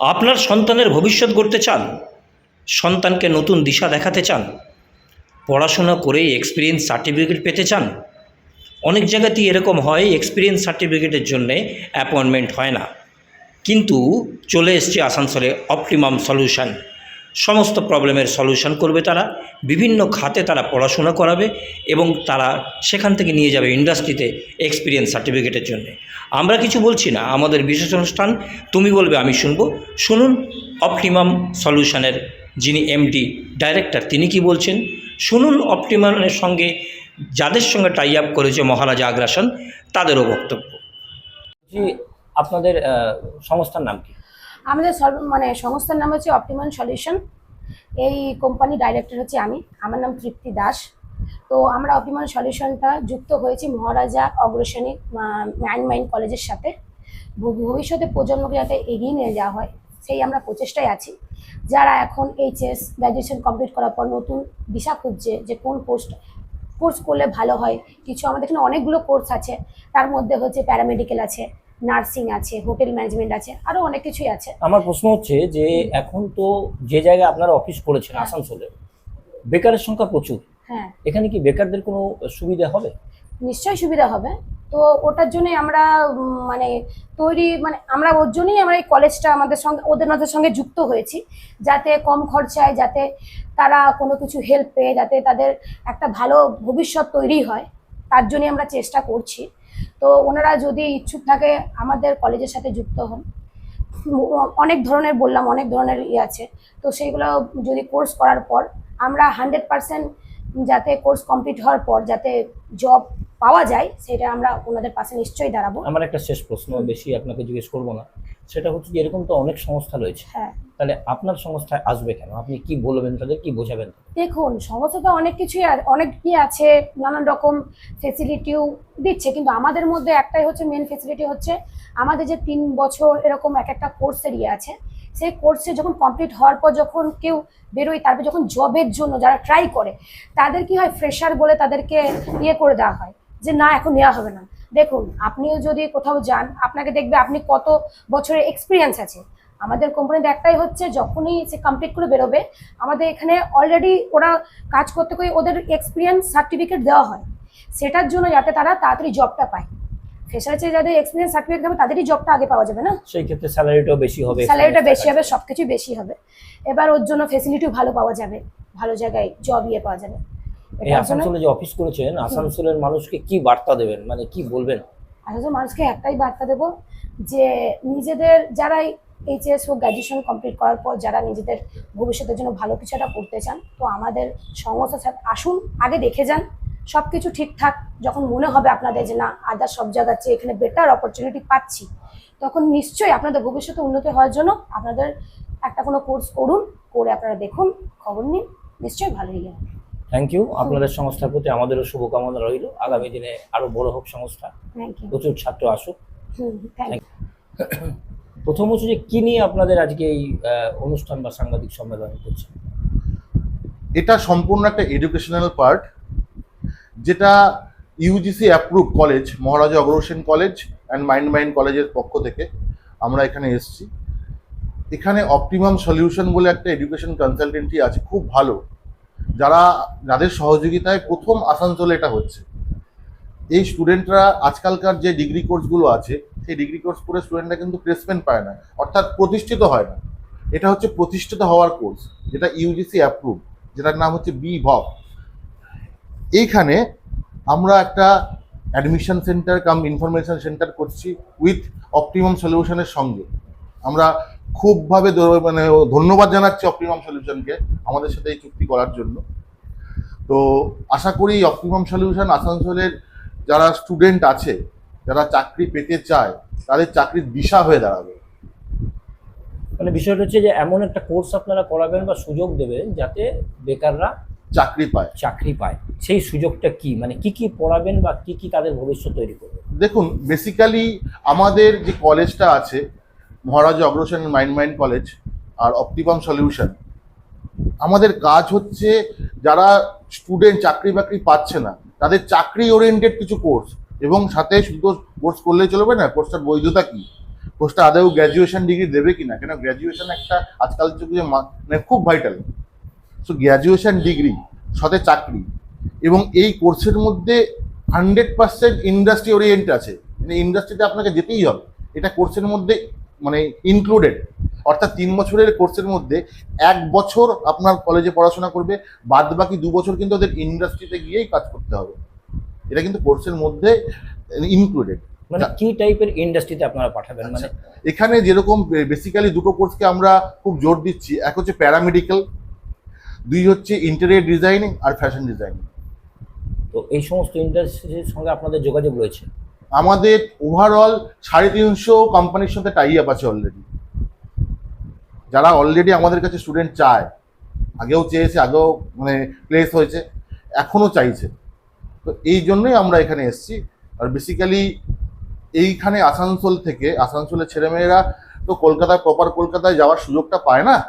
আপনার সন্তানের ভবিষ্যৎ গড়তে চান, সন্তানকে নতুন দিশা দেখাতে চান, পড়াশোনা করে এক্সপিরিয়েন্স সার্টিফিকেট পেতে চান, অনেক জায়গাতেই এরকম হয় এক্সপিরিয়েন্স সার্টিফিকেটের জন্যে অ্যাপয়েন্টমেন্ট হয় না। কিন্তু চলে এসছে আসানসোলে অপটিমাম সলিউশন সমস্ত প্রবলেমের সলিউশন করবে তারা, বিভিন্ন খাতে তারা পড়াশোনা করাবে এবং তারা সেখান থেকে নিয়ে যাবে ইন্ডাস্ট্রিতে এক্সপিরিয়েন্স সার্টিফিকেটের জন্য। আমরা কিছু বলছি না, আমাদের বিশেষ অনুষ্ঠান, তুমি বলবে, আমি শুনব। শুনুন অপটিমাম সলিউশনের যিনি এমডি ডাইরেক্টর তিনি কি বলছেন? শুনুন অপটিমামের সঙ্গে, যাদের সঙ্গে টাই আপ করেছে মহারাজা আগ্রাসন, তাদেরও বক্তব্য। আপনাদের সংস্থার নাম কি? আমাদের সর্ব মানে সংস্থার নাম হচ্ছে অপটিমান সলিউশন। এই কোম্পানি ডাইরেক্টর হচ্ছে আমি। আমার নাম তৃপ্তি দাস। তো আমরা অপটিমান সলিউশনটা যুক্ত হয়েছি মহারাজা অগ্রসেনী ম্যান মাইন্ড কলেজের সাথে। ভবিষ্যতে প্রজন্মকে যাতে এগিয়ে নিয়ে যাওয়া হয়, সেই আমরা প্রচেষ্টায় আছি। যারা এখন এইচএস গ্র্যাজুয়েশন কমপ্লিট করার পর নতুন দিশা খুঁজছে যে কোন কোর্স কোর্স করলে ভালো হয়, কিছু আমাদের এখানে অনেকগুলো কোর্স আছে। তার মধ্যে হচ্ছে প্যারামেডিক্যাল আছে। নার্সিং আছে হোটেল ম্যানেজমেন্ট আছে আরও অনেক কিছুই আছে। আমার প্রশ্ন হচ্ছে যে এখন তো যে জায়গায় আপনারা অফিস করেছেন হ্যাঁ। আসানসোলে বেকারের সংখ্যা প্রচুর। হ্যাঁ। এখানে কি বেকারদের কোনো সুবিধা হবে? নিশ্চয়ই সুবিধা হবে। তো ওটার জন্যই আমরা মানে তৈরি মানে আমরা ওর জন্যই আমরা এই কলেজটা আমাদের সঙ্গে ওদের ওদের সঙ্গে যুক্ত হয়েছি। যাতে কম খরচায় যাতে তারা কোনো কিছু হেল্প পেয়ে যাতে তাদের একটা ভালো ভবিষ্যৎ তৈরি হয় তার জন্যই আমরা চেষ্টা করছি। তো ওনারা যদি ইচ্ছুক থাকে আমাদের কলেজের সাথে যুক্ত হন। অনেক ধরনের বললাম, অনেক ধরনের ইয়ে আছে। তো সেইগুলো যদি কোর্স করার পর আমরা হান্ড্রেড পারসেন্ট যাতে কোর্স কমপ্লিট হওয়ার পর যাতে জব পাওয়া যায়, সেটা আমরা ওনাদের পাশে নিশ্চয়ই দাঁড়াবো। আমার একটা শেষ প্রশ্ন, বেশি আপনাকে জিজ্ঞেস করব না। সেটা হচ্ছে যে এরকম তো অনেক সংস্থা রয়েছে। হ্যাঁ। তাহলে আপনার সংস্থায় আসবে কেন? আপনি কি বলবেন তাদের কি বোঝাবেন? দেখুন সমস্যা তো অনেক কিছুই আর- অনেক কি আছে নানান রকম ফেসিলিটিও দিচ্ছে। কিন্তু আমাদের মধ্যে একটাই হচ্ছে মেন ফেসিলিটি হচ্ছে আমাদের যে তিন বছর এরকম এক একটা কোর্সের ইয়ে আছে। সেই কোর্সে যখন কমপ্লিট হওয়ার পর যখন কেউ বেরোয় তারপর যখন জবের জন্য যারা ট্রাই করে তাদের কি হয় ফ্রেশার বলে তাদেরকে ইয়ে করে দেওয়া হয় যে না এখন নেওয়া হবে না। দেখুন আপনিও যদি কোথাও যান আপনাকে দেখবে আপনি কত বছরের এক্সপিরিয়েন্স আছে। আমাদের কোম্পানিতে একটাই হচ্ছে যখনই সে কমপ্লিট করে বেরোবে আমাদের এখানে অলরেডি ওরা কাজ করতে করে ওদের এক্সপিরিয়েন্স সার্টিফিকেট দেওয়া হয়। সেটার জন্য যাতে তারা তাড়াতাড়ি জবটা পায়। ফ্রেশার্সে যাদের এক্সপিরিয়েন্স সার্টিফিকেট দেবে তাদেরই জবটা আগে পাওয়া যাবে না? সেই ক্ষেত্রে স্যালারিটাও বেশি হবে। স্যালারিটা বেশি হবে সব কিছুই বেশি হবে। এবার ওর জন্য ফেসিলিটিও ভালো পাওয়া যাবে। ভালো জায়গায় জব ইয়ে পাওয়া যাবে। এই আসানসোলে যে অফিস করেছেন আসানসোলের মানুষকে কি বার্তা দেবেন? মানে কি বলবেন? আসলে মানুষকে একটাই বার্তা দেবো যে নিজেদের যারাই এইচএস ও গ্র্যাজুয়েশন কমপ্লিট করার পর যারা নিজেদের ভবিষ্যতের জন্য ভালো কিছু একটা করতে চান তো আমাদের সংস্থার সাথে আসুন আগে দেখে যান সব কিছু ঠিকঠাক যখন মনে হবে আপনাদের যে না আদার সব জায়গার চেয়ে এখানে বেটার অপরচুনিটি পাচ্ছি তখন নিশ্চয়ই আপনাদের ভবিষ্যতে উন্নতি হওয়ার জন্য আপনাদের একটা কোনো কোর্স করুন করে আপনারা দেখুন খবর নিন নিশ্চয়ই ভালো হয়ে যাবে থ্যাংক ইউ আপনাদের সংস্থার প্রতি আমাদেরও শুভকামনা রইল। আগামী দিনে আরও বড় হোক সংস্থা। প্রচুর ছাত্র আসুক। প্রথম হচ্ছে যে কি নিয়ে আপনাদের আজকে এই আহ, অনুষ্ঠান বা সাংবাদিক সম্মেলন করছেন এটা সম্পূর্ণ একটা এডুকেশনাল পার্ট যেটা UGC approve college Maharaja Agrasen college and mind mind কলেজের পক্ষ থেকে আমরা এখানে এসেছি। এখানে অপটিমাম সলিউশন বলে একটা এডুকেশন কনসালটেন্সি আছে খুব ভালো। যারা, যাদের সহযোগিতায় প্রথম আসানসোলে এটা হচ্ছে। এই স্টুডেন্টরা আজকালকার যে ডিগ্রি কোর্সগুলো আছে, সেই ডিগ্রি কোর্স করে স্টুডেন্টরা কিন্তু প্লেসমেন্ট পায় না, অর্থাৎ প্রতিষ্ঠিত হয় না। এটা হচ্ছে প্রতিষ্ঠিত হওয়ার কোর্স যেটা ইউজিসি অ্যাপ্রুভ যেটার নাম হচ্ছে বি ভব এইখানে আমরা একটা admission centre cum information centre করছি উইথ অপটিমাম সলিউশনের সঙ্গে। আমরা খুবভাবে মানে ধন্যবাদ জানাচ্ছি অপটিমাম সলিউশনকে আমাদের সাথে এই চুক্তি করার জন্য। তো আশা করি অপটিমাম সলিউশন আসানসোলের যারা স্টুডেন্ট আছে যারা চাকরি পেতে চায় তাদের চাকরির দিশা হয়ে দাঁড়াবে। মানে বিষয়টা হচ্ছে যে এমন একটা কোর্স আপনারা করাবেন বা সুযোগ দেবেন যাতে বেকাররা চাকরি পায়। চাকরি পায়। সেই সুযোগটা কি? মানে কি কি পড়াবেন বা কি কি তাদের ভবিষ্যৎ তৈরি করবে? দেখুন বেসিক্যালি আমাদের যে কলেজটা আছে Maharaja Agrasen mind mind college আর অপটিমাম সলিউশন। আমাদের কাজ হচ্ছে যারা স্টুডেন্ট চাকরি বাকরি পাচ্ছে না, তাদের চাকরি ওরিয়েন্টেড কিছু কোর্স এবং সাথে শুধু কোর্স করলে চলবে না কোর্সটার বৈধতা কি? কোর্সটা আদৌ গ্র্যাজুয়েশন ডিগ্রি দেবে কিনা? কেন গ্র্যাজুয়েশন একটা আজকাল যুগে মানে খুব ভাইটাল সো গ্র্যাজুয়েশন ডিগ্রি সাথে চাকরি এবং এই কোর্সের মধ্যে হান্ড্রেড পার্সেন্ট ইন্ডাস্ট্রি ওরিয়েন্ট আছে। মানে ইন্ডাস্ট্রিতে আপনাকে যেতেই হবে। এটা কোর্সের মধ্যে মানে ইনক্লুডেড অর্থাৎ তিন বছরের কোর্সের মধ্যে এক বছর আপনার কলেজে পড়াশোনা করবে বাদ বাকি দু বছর কিন্তু ওদের ইন্ডাস্ট্রিতে গিয়েই কাজ করতে হবে। এটা কিন্তু কোর্সের মধ্যে ইনক্লুডেড মানে কি টাইপের ইন্ডাস্ট্রিতে আপনারা পাঠাবেন? মানে এখানে যেরকম বেসিক্যালি দুটো কোর্সকে আমরা খুব জোর দিচ্ছি। এক হচ্ছে প্যারামেডিক্যাল দুই হচ্ছে ইন্টেরিয়ার ডিজাইনিং আর ফ্যাশন ডিজাইনিং তো এই সমস্ত ইন্ডাস্ট্রির সঙ্গে আপনাদের যোগাযোগ রয়েছে? আমাদের ওভারঅল সাড়ে তিনশো কোম্পানির সাথে টাই আপ আছে অলরেডি যারা অলরেডি আমাদের কাছে স্টুডেন্ট চায় আগেও চেয়েছে আগেও মানে প্লেস হয়েছে এখনও চাইছে। তো এই জন্যই আমরা এখানে এসেছি। আর বেসিক্যালি এইখানে আসানসোল থেকে আসানসোলের ছেলেমেয়েরা তো কলকাতায় প্রপার কলকাতায় যাওয়ার সুযোগটা পায় না।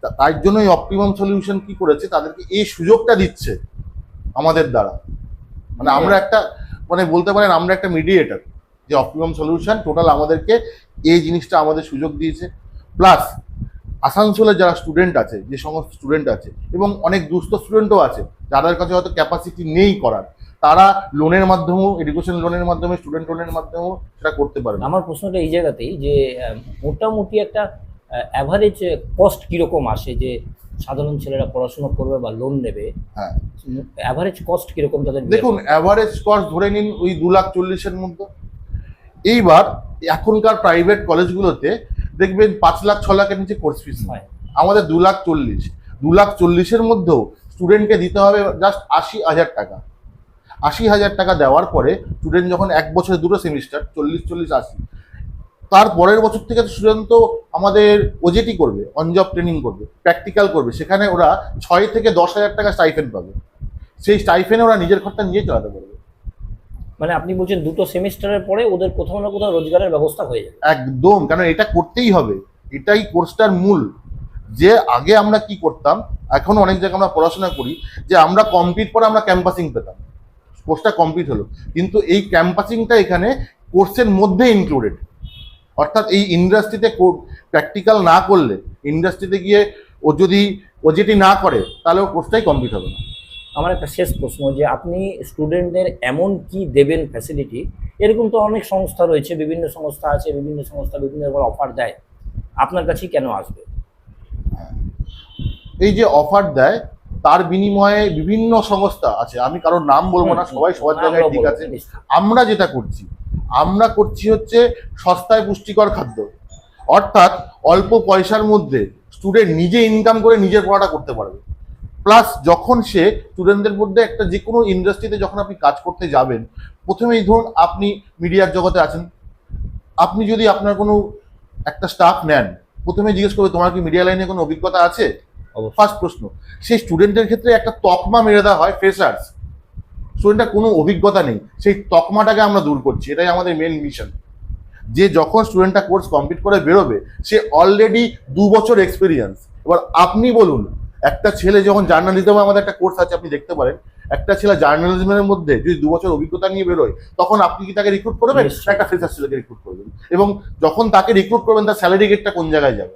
তা- তাই জন্যই অপটিমাম সলিউশন কি করেছে? তাদেরকে এই সুযোগটা দিচ্ছে আমাদের দ্বারা। মানে আমরা একটা মানে বলতে পারেন আমরা একটা মিডিয়েটার যে অপটিমাম সলিউশন টোটাল আমাদেরকে এই জিনিসটা আমাদের সুযোগ দিয়েছে। প্লাস আসানসোলের যারা স্টুডেন্ট আছে, যে সমস্ত স্টুডেন্ট আছে, এবং অনেক দুস্থ স্টুডেন্টও আছে, যাদের কাছে হয়তো ক্যাপাসিটি নেই করার, তারা লোনের মাধ্যমেও এডুকেশন লোনের মাধ্যমে স্টুডেন্ট লোনের মাধ্যমেও সেটা করতে পারবে। আমার প্রশ্নটা এই জায়গাতেই যে মোটামুটি একটা অ্যাভারেজ কস্ট কীরকম আসে? যে সাধারণ ছেলেরা পড়াশোনা করবে বা লোন নেবে হ্যাঁ। অ্যাভারেজ কস্ট কীরকম তাদের দেখুন অ্যাভারেজ কস্ট ধরে নিন ওই দু লাখ চল্লিশের মধ্যে। এইবার এখনকার প্রাইভেট কলেজগুলোতে দেখবেন পাঁচ লাখ ছ লাখের নিচে কোর্স ফিস নয় আমাদের দু লাখ চল্লিশ। দু লাখ চল্লিশের মধ্যেও স্টুডেন্টকে দিতে হবে জাস্ট আশি হাজার টাকা। আশি হাজার টাকা দেওয়ার পরে স্টুডেন্ট যখন এক বছরে দুটো সেমিস্টার চল্লিশ চল্লিশ আশি। তার পরের বছর থেকে স্টুডেন্ট তো আমাদের ওজেটি করবে অন জব ট্রেনিং করবে প্র্যাকটিক্যাল করবে। সেখানে ওরা ছয় থেকে দশ হাজার টাকা স্টাইফেন পাবে। সেই স্টাইফেনে ওরা নিজের খরচা নিয়ে চালাতে পারবে। মানে আপনি বলছেন দুটো সেমিস্টারের পরে ওদের কোথাও না কোথাও রোজগারের ব্যবস্থা হয়ে যাবে। একদম কারণ এটা করতেই হবে। এটাই কোর্সটার মূল। যে আগে আমরা কি করতাম এখন অনেক জায়গায় আমরা পড়াশোনা করি যে আমরা কমপ্লিট পরে আমরা ক্যাম্পাসিং পেতাম। কোর্সটা কমপ্লিট হলো। কিন্তু এই ক্যাম্পাসিংটা এখানে কোর্সের মধ্যে ইনক্লুডেড অর্থাৎ এই ইন্ডাস্ট্রিতে প্র্যাকটিক্যাল না করলে ইন্ডাস্ট্রিতে গিয়ে ও যদি ও যেটি না করে তাহলে ও কোর্সটাই কমপ্লিট হবে না। আমার একটা শেষ প্রশ্ন যে আপনি স্টুডেন্টদের এমন কি দেবেন ফ্যাসিলিটি এরকম তো অনেক সংস্থা রয়েছে বিভিন্ন সংস্থা আছে বিভিন্ন সংস্থা বিভিন্ন রকম অফার দেয়। আপনার কাছেই কেন আসবে? এই যে অফার দেয় তার বিনিময়ে বিভিন্ন সংস্থা আছে আমি কারোর নাম বলব না সবাই সবার জায়গায় ঠিক আছে। আমরা যেটা করছি আমরা করছি হচ্ছে সস্তায় পুষ্টিকর খাদ্য। অর্থাৎ অল্প পয়সার মধ্যে স্টুডেন্ট নিজে ইনকাম করে নিজের পড়াটা করতে পারবে। প্লাস যখন সে স্টুডেন্টদের মধ্যে একটা যে কোনো ইন্ডাস্ট্রিতে যখন আপনি কাজ করতে যাবেন প্রথমেই ধরুন আপনি মিডিয়ার জগতে আছেন। আপনি যদি আপনার কোনো একটা স্টাফ নেন প্রথমে জিজ্ঞেস করবে তোমার কি মিডিয়া লাইনে কোনো অভিজ্ঞতা আছে। ফার্স্ট প্রশ্ন। সেই স্টুডেন্টের ক্ষেত্রে একটা তকমা মেরে দেওয়া হয় ফ্রেশার্স স্টুডেন্টের কোনো অভিজ্ঞতা নেই সেই তকমাটাকে আমরা দূর করছি এটাই আমাদের মেন মিশন যে যখন স্টুডেন্টটা কোর্স কমপ্লিট করে বেরোবে সে অলরেডি দু বছর এক্সপিরিয়েন্স এবার আপনি বলুন একটা ছেলে যখন জার্নালিজমে আমাদের একটা কোর্স আছে আপনি দেখতে পারেন একটা ছেলে জার্নালিজমের মধ্যে যদি দু বছর অভিজ্ঞতা নিয়ে বেরোয় তখন আপনি কি তাকে রিক্রুট করবেন। একটা ফ্রেশার ছেলেকে রিক্রুট করবেন এবং যখন তাকে রিক্রুট করবেন তার স্যালারি গেটটা কোন জায়গায় যাবে?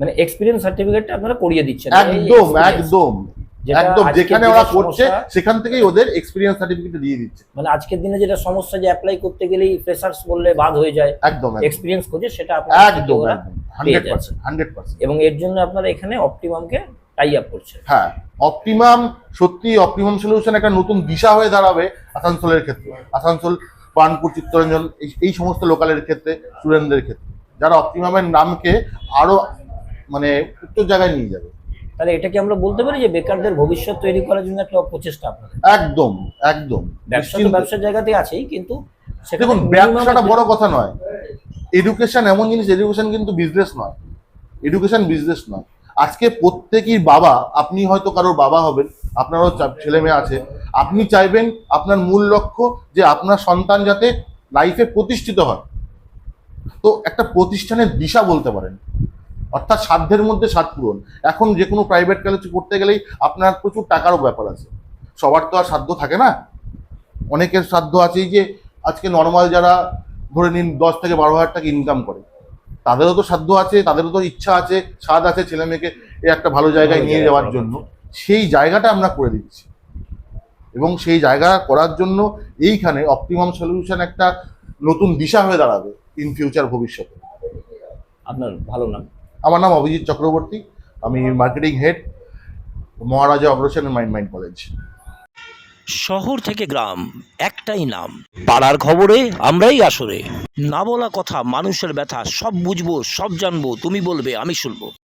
মানে এক্সপিরিয়েন্স সার্টিফিকেটটা আপনারা করিয়ে দিচ্ছেন। একদম একদম। একদম যেখানে ওরা করছে সেখান থেকেই ওদের এক্সপিরিয়েন্স সার্টিফিকেট দিয়ে দিচ্ছে। মানে আজকের দিনে যেটা সমস্যা যে অ্যাপ্লাই করতে গেলেই ফ্রেশার্স বললে বাদ হয়ে যায় একদম এক্সপিরিয়েন্স খোঁজে সেটা আপনার একদম ওরা হান্ড্রেড যাচ্ছে। পার্সেন্ট হান্ড্রেড পার্সেন্ট এবং এর জন্য আপনারা এখানে অপটিমামকে টাই আপ করছে হ্যাঁ অপটিমাম সত্যি অপটিমাম সলিউশন একটা নতুন দিশা হয়ে দাঁড়াবে আসানসোলের ক্ষেত্রে। আসানসোল বার্নপুর চিত্তরঞ্জন এই- এই সমস্ত লোকালের ক্ষেত্রে স্টুডেন্টদের ক্ষেত্রে। যারা অপটিমামের নামকে আরও মানে উচ্চ জায়গায় নিয়ে যাবে। তাহলে এটা কি আমরা বলতে পারি যে বেকারদের ভবিষ্যৎ তৈরি করার জন্য একটা প্রচেষ্টা আপনাদের। একদম একদম। ব্যবসা তো ব্যবসার জায়গাতে আছেই কিন্তু দেখুন ব্যবসাটা বড় কথা নয়। এডুকেশন এমন জিনিস এডুকেশন কিন্তু বিজনেস নয়। এডুকেশন বিজনেস নয়। আজকে প্রত্যেকই বাবা আপনি হয়তো কারোর বাবা হবেন আপনারও ছেলে মেয়ে আছে। আপনি চাইবেন আপনার মূল লক্ষ্য যে আপনার সন্তান যাতে লাইফে প্রতিষ্ঠিত হয়। তো একটা প্রতিষ্ঠানের দিশা বলতে পারেন। অর্থাৎ সাধ্যের মধ্যে সাত পূরণ। এখন যে কোনো প্রাইভেট কলেজ করতে গেলেই আপনার প্রচুর টাকারও ব্যাপার আছে। সবার তো আর সাধ্য থাকে না। অনেকের সাধ্য আছে এই যে আজকে নর্মাল যারা ধরে নিন দশ থেকে বারো হাজার টাকা ইনকাম করে তাদেরও তো সাধ্য আছে তাদেরও তো ইচ্ছা আছে স্বাদ আছে ছেলে মেয়েকে এই একটা ভালো জায়গায় নিয়ে যাওয়ার জন্য। সেই জায়গাটা আমরা করে দিচ্ছি। এবং সেই জায়গা করার জন্য এইখানে অপটিমাম সলিউশন একটা নতুন দিশা হয়ে দাঁড়াবে ইন ফিউচার ভবিষ্যতে। আপনার ভালো নাম? আমার নাম অভিজিৎ চক্রবর্তী, আমি marketing head Maharaja operation mind mind college শহর থেকে গ্রাম, একটাই নাম। পাড়ার খবরে, আমরাই আসরে। না বলা কথা, মানুষের ব্যথা, সব বুঝব, সব জানব, তুমি বলবে, আমি শুনব।